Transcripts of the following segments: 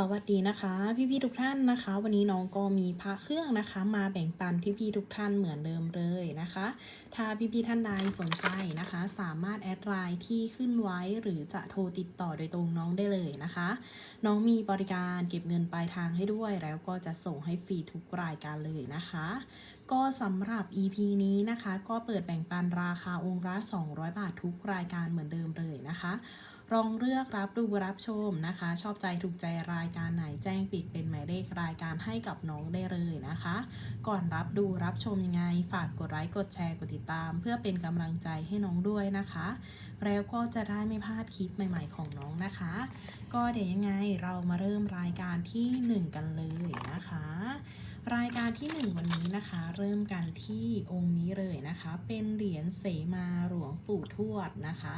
สวัสดีนะคะ พี่ๆทุกท่านนะคะ วันนี้น้องก็มีพระเครื่องนะคะ มาแบ่งปันพี่ๆทุกท่านเหมือนเดิมเลยนะคะ ถ้าพี่ๆท่านใดสนใจนะคะ สามารถแอดไลน์ที่ขึ้นไว้หรือจะโทรติดต่อโดยตรงน้องได้เลยนะคะ น้องมีบริการเก็บเงินปลายทางให้ด้วย แล้วก็จะส่งให้ฟรีทุกรายการเลยนะคะ ก็สำหรับ EP นี้นะคะ ก็เปิดแบ่งปันราคาองค์ละ200 บาททุกรายการเหมือนเดิมเลยนะคะ ลองเลือกรับดูรับชมนะคะ ชอบใจถูกใจรายการไหนแจ้งปิดเป็นหมายเลขรายการให้กับน้องได้เลยนะคะ ก่อนรับดูรับชมยังไง ฝากกดไลค์กดแชร์กดติดตาม เพื่อเป็นกำลังใจให้น้องด้วยนะคะ แล้วก็จะได้ไม่พลาดคลิปใหม่ ๆ ของน้องนะคะ ก็เดี๋ยวยังไงเรามาเริ่มรายการทีหนึ่1 กันเลยนะคะ รายการที่ 1 วันนี้นะคะ เริ่มกันที่องค์นี้เลยนะคะ เป็นเหรียญเสมาหลวงปู่ทวดนะคะ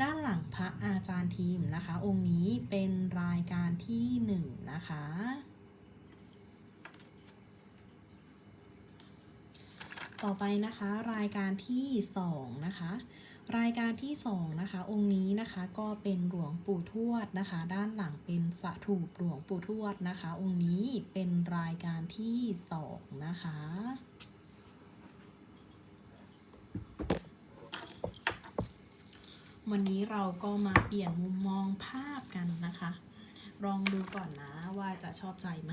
ด้านหลังพระอาจารย์ทีมนะคะ องค์นี้เป็นรายการที่หนึ่งนะคะต่อไปนะคะรายการที่สองนะคะ รายการที่สองนะคะองค์นี้นะคะก็เป็นหลวงปู่ทวดนะคะ ด้านหลังเป็นสถูปหลวงปู่ทวดนะคะ องค์นี้เป็นรายการที่สองนะคะวันนี้เราก็มาเปลี่ยนมุมมองภาพกันนะคะ ลองดูก่อนนะว่าจะชอบใจไหม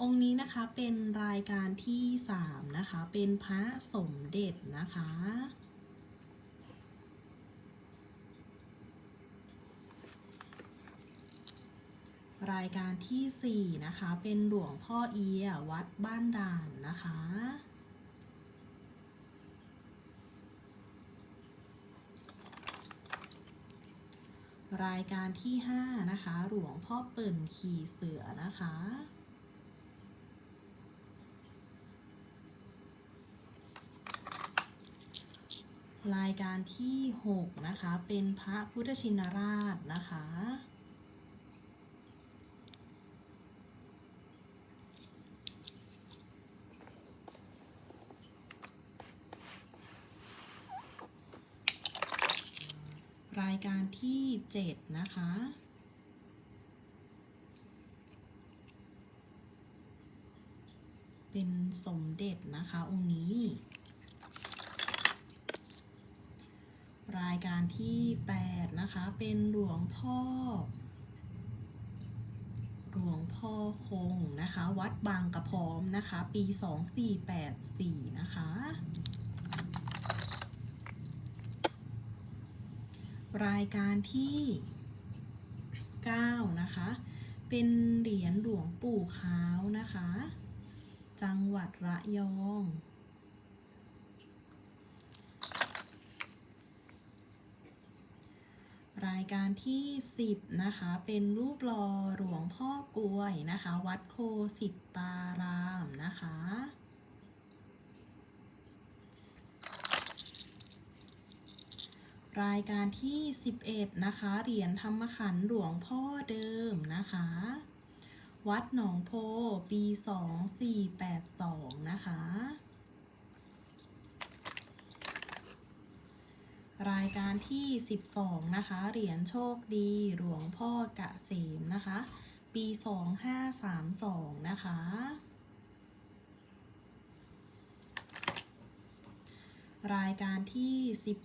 องค์นี้นะคะเป็นรายการที่สามนะคะ เป็นพระสมเด็จนะคะ รายการที่สี่นะคะ เป็นหลวงพ่อเอีย วัดบ้านด่านนะคะ รายการที่ 5 นะคะ หลวงพ่อเปิ่นขี่เสือนะคะรายการที่ 6 นะคะ เป็นพระพุทธชินราชนะคะ รายการที่ 7 นะคะ เป็นสมเด็จนะคะ องค์นี้ รายการที่ 8 นะคะ เป็นหลวงพ่อ หลวงพ่อคงนะคะ วัดบางกระพร้อมนะคะ ปี 2484 นะคะ รายการที่ 9 นะคะ เป็นเหรียญหลวงปู่ขาวนะคะ จังหวัดระยอง รายการที่ 10 นะคะ เป็นรูปหล่อหลวงพ่อกลวยนะคะ วัดโคสิตารามนะคะ รายการที่ 11 นะคะ เหรียญธรรมขันหลวงพ่อเดิมนะคะ วัดหนองโพปี 2482 นะคะ รายการที่ 12 นะคะ เหรียญโชคดีหลวงพ่อกะเสมนะคะ ปี 2532 นะคะ รายการที่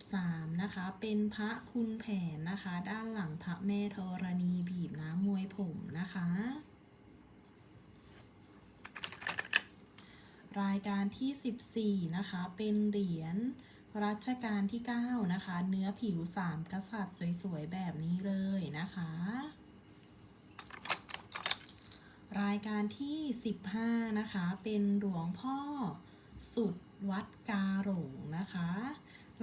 13 นะคะ เป็นพระคุณแผนนะคะ ด้านหลังพระแม่ธรณีบีบน้ำมวยผมนะคะ รายการที่ 14 นะคะ เป็นเหรียญรัชกาลที่ 9 นะคะ เนื้อผิว 3 กษัตริย์สวยๆ แบบนี้เลยนะคะ รายการที่ 15 นะคะ เป็นหลวงพ่อสุด วัดกาหลงนะคะ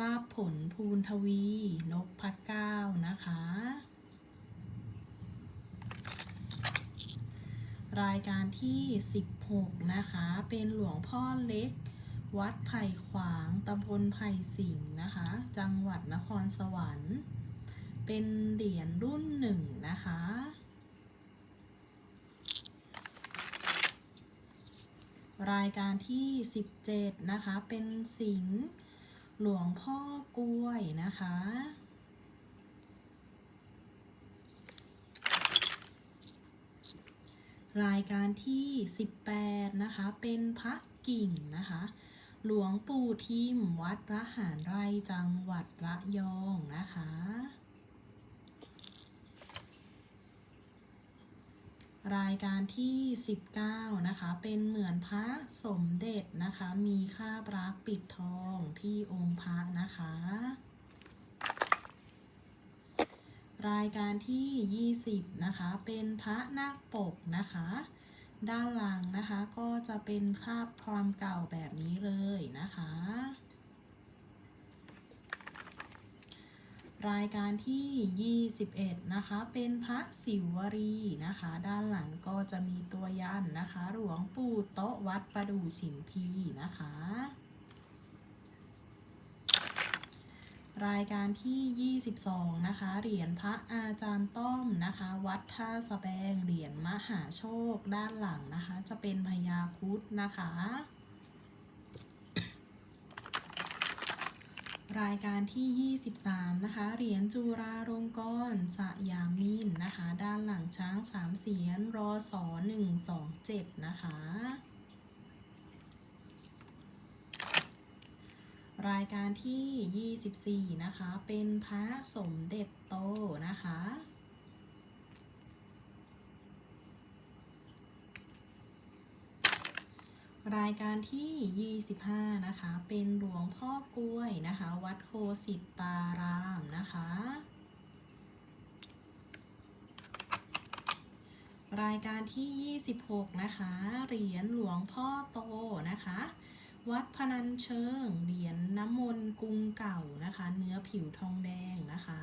ลาบผลภูนทวี นกพัดเก้านะคะ รายการที่ 16 นะคะ เป็นหลวงพ่อเล็ก วัดไผ่ขวางตำบลไผ่สิงห์นะคะ จังหวัดนครสวรรค์ เป็นเหรียญรุ่นหนึ่งนะคะ รายการที่ 17 นะคะ เป็นสิงห์หลวงพ่อกล้วยนะคะ รายการที่ 18 นะคะ เป็นพระกิ่งนะคะ หลวงปู่ทิมวัดระหารไรจังหวัดระยองนะคะ รายการที่ 19 นะคะ เป็นเหมือนพระสมเด็จนะคะ มีคราบรักปิดทองที่องค์พระนะคะ รายการที่ 20 นะคะ เป็นพระนาคปกนะคะ ด้านหลังนะคะก็จะเป็นคาบความเก่าแบบนี้เลยนะคะ รายการที่ 21 นะคะ เป็นพระศิวรีนะคะ ด้านหลังก็จะมีตัวยันนะคะ หลวงปู่โต๊ะวัดประดู่ฉิมพีนะคะ รายการที่ 22 นะคะ เหรียญพระอาจารย์ต้อมนะคะ วัดท่าสแบงเหรียญมหาโชคด้านหลังนะคะ จะเป็นพญาคุดนะคะ รายการที่ 23 นะคะ เหรียญจุราลงกรณ์สยามินนะคะ ด้านหลังช้างสามเสียนรอสอ127 นะคะ รายการที่ 24 นะคะ เป็นพระสมเด็จโตนะคะ รายการที่ 25 นะคะ เป็นหลวงพ่อกล้วยนะคะ วัดโคสิตตารามนะคะ รายการที่ 26 นะคะ เหรียญหลวงพ่อโตนะคะ วัดพนัญเชิง เหรียญน้ำมนต์กรุงเก่านะคะ เนื้อผิวทองแดงนะคะ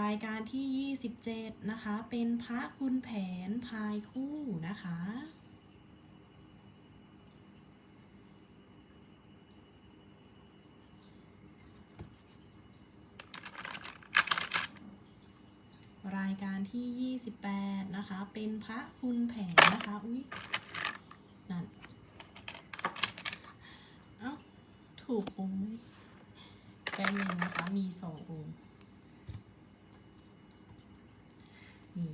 รายการที่ 27 นะคะ เป็นพระคุณแผนพายคู่นะคะ รายการที่ 28 นะคะ เป็นพระคุณแผนนะคะ อุ๊ยนั่น เอ้า ถูกองค์ไหมแป๊บนึงนะคะ มีสององค์ นี่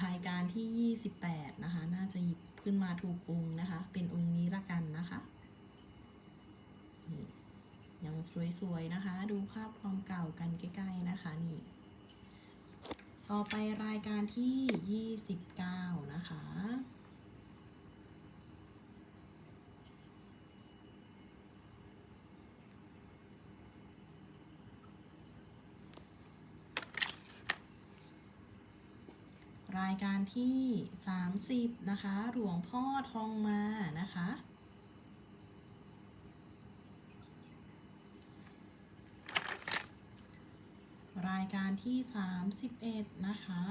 รายการที่ 28 นะคะ น่าจะหยิบขึ้นมาถูกองค์นะคะ เป็นองค์นี้ละกันนะคะนี่ยังสวยๆนะคะ ดูภาพความเก่ากันใกล้ๆนะคะนี่ ต่อไปรายการที่ 29 นะคะ การที่ 30 นะคะ หลวงพ่อทองมานะคะ รายการที่ 31 นะคะ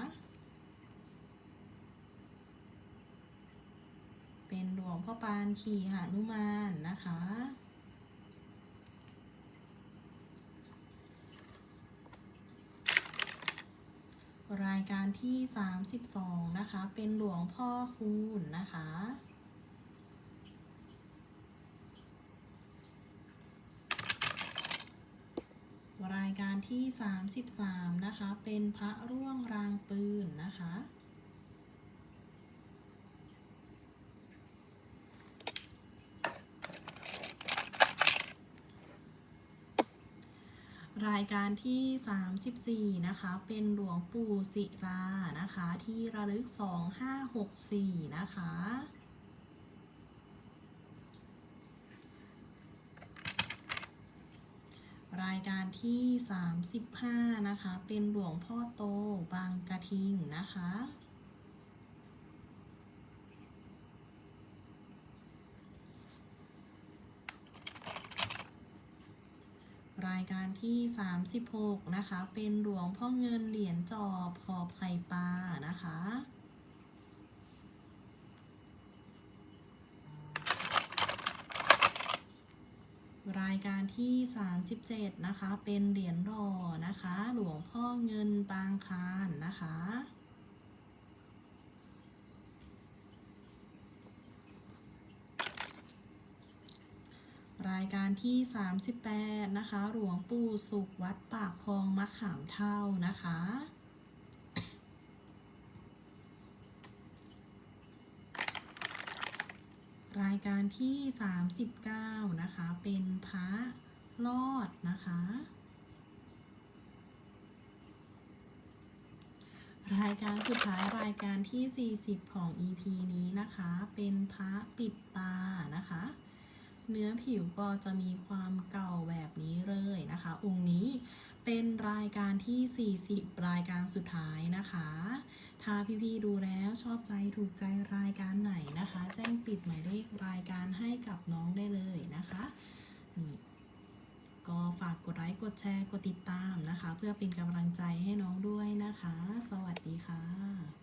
เป็นหลวงพ่อปานขี่หานุมานนะคะ รายการที่ 32 นะคะ เป็นหลวงพ่อคูณนะคะ รายการที่ 33 นะคะ เป็นพระร่วงรางปืนนะคะ รายการที่ 34 นะคะ เป็นหลวงปู่ศิรานะคะ ที่ระลึก 2564 นะคะ รายการที่ 35 นะคะ เป็นหลวงพ่อโตบางกระทิงนะคะ รายการที่ 36 นะคะ เป็นหลวงพ่อเงินเหรียญจอบขอบไข่ปลานะคะรายการที่ 37 นะคะ เป็นเหรียญรอนะคะ หลวงพ่อเงินปางคานนะคะายการที่ 38 นะคะ หลวงปู่สุขวัดปากคลองมะขามเท่านะคะรายการที่ 39 นะคะ เป็นพระรอดนะคะ รายการสุดท้ายรายการที่ 40 ของ EP นี้นะคะ เป็นพระปิดตานะคะ เนื้อผิวก็จะมีความเก่าแบบนี้เลยนะคะ องค์นี้เป็นรายการที่ 40 รายการสุดท้ายนะคะ ถ้าพี่ๆดูแล้วชอบใจถูกใจรายการไหนนะคะ แจ้งปิดหมายเลขรายการให้กับน้องได้เลยนะคะนี่ก็ฝากกดไลค์กดแชร์กดติดตามนะคะ เพื่อเป็นกำลังใจให้น้องด้วยนะคะ สวัสดีค่ะ